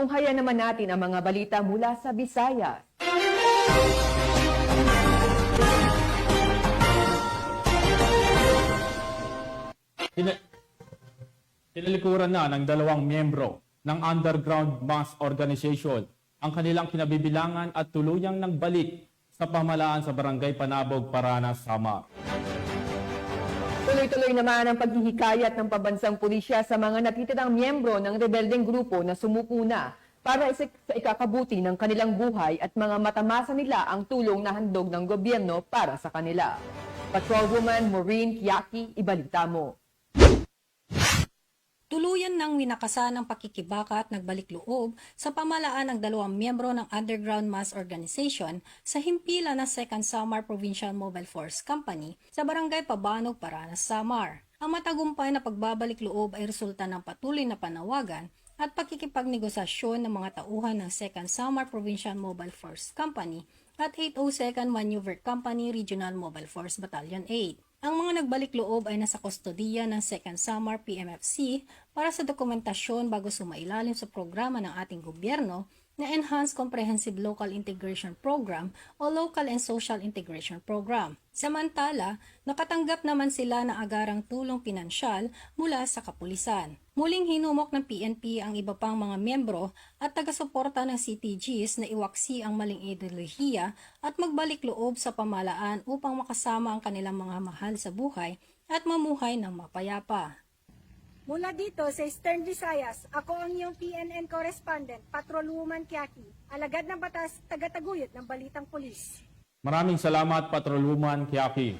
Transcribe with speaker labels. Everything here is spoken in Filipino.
Speaker 1: Tunghayan naman natin ang mga balita mula sa Visayas.
Speaker 2: Tina- Tinalikuran na ng dalawang miyembro ng Underground Mass Organization ang kanilang kinabibilangan at tuluyang nagbalik sa pamalaan sa Barangay Panabog, Paranas, Samar.
Speaker 1: Tuloy-tuloy naman ang paghihikayat ng pabansang pulisya sa mga natitirang miyembro ng rebeldeng grupo na sumuko na para sa ikakabuti ng kanilang buhay at mga matamasa nila ang tulong na handog ng gobyerno para sa kanila. Patrolwoman Maureen Kiaki, ibalita mo.
Speaker 3: Tuluyan ng winakasan ng pakikibaka at nagbalik loob sa pamalaan ng dalawang miyembro ng Underground Mass Organization sa himpilan ng 2nd Samar Provincial Mobile Force Company sa Barangay Pabanog, Paranas, Samar. Ang matagumpay na pagbabalik loob ay resulta ng patuloy na panawagan at pakikipagnegosasyon ng mga tauhan ng 2nd Samar Provincial Mobile Force Company at 802nd Maneuver Company Regional Mobile Force Battalion 8. Ang mga nagbalik loob ay nasa kustodiya ng 2nd Samar PMFC para sa dokumentasyon bago sumailalim sa programa ng ating gobyerno na Enhanced Comprehensive Local Integration Program o Local and Social Integration Program. Samantala, nakatanggap naman sila ng agarang tulong pinansyal mula sa kapulisan. Muling hinumok ng PNP ang iba pang mga miyembro at taga-suporta ng CTGs na iwaksi ang maling ideolohiya at magbalik loob sa pamalaan upang makasama ang kanilang mga mahal sa buhay at mamuhay ng mapayapa.
Speaker 4: Mula dito sa Eastern Visayas, ako ang iyong PNN correspondent, Patrolwoman Kiaki, alagad ng batas, tagataguyod ng Balitang Pulis.
Speaker 2: Maraming salamat, Patrolwoman Kiaki.